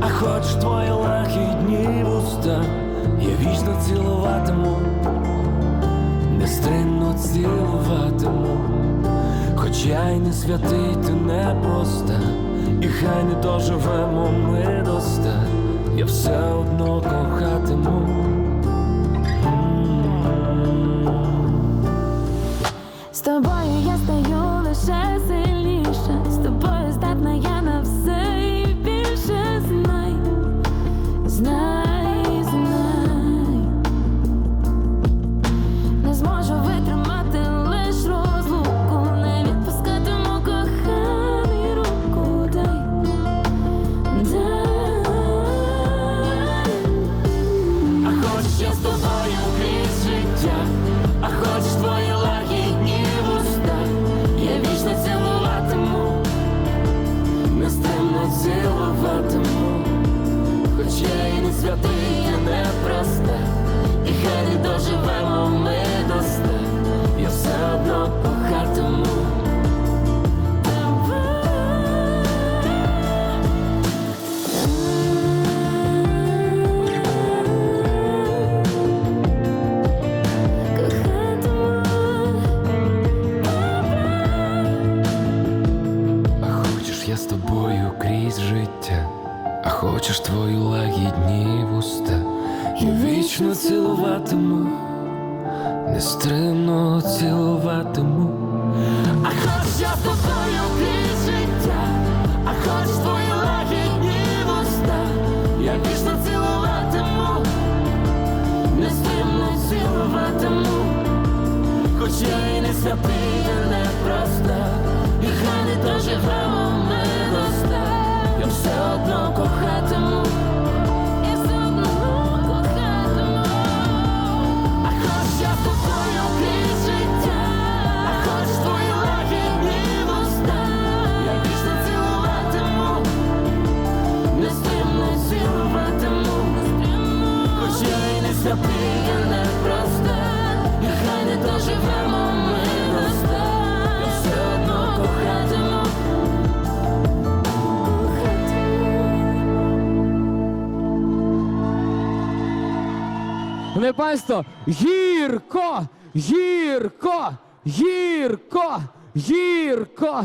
а хочеш твої лагідні вуста, я вічно цілуватиму, нестримно цілуватиму, хоч я й не святий, ти не проста, і хай не доживемо ми до ста, я все одно кохатиму. З тобою я стаю лише сильніше, з тобою здатна я на все тобою крізь життя, а хочеш твої лагідні вуста, я вічно цілуватиму, нестримно цілуватиму. А хочеш я з тобою крізь життя, а хочеш твої лагідні вуста, я вічно цілуватиму, нестримно цілуватиму. Хоч я і не святий, я не проста, і хай не доживемо Не панство, гірко, гірко, гірко, гірко.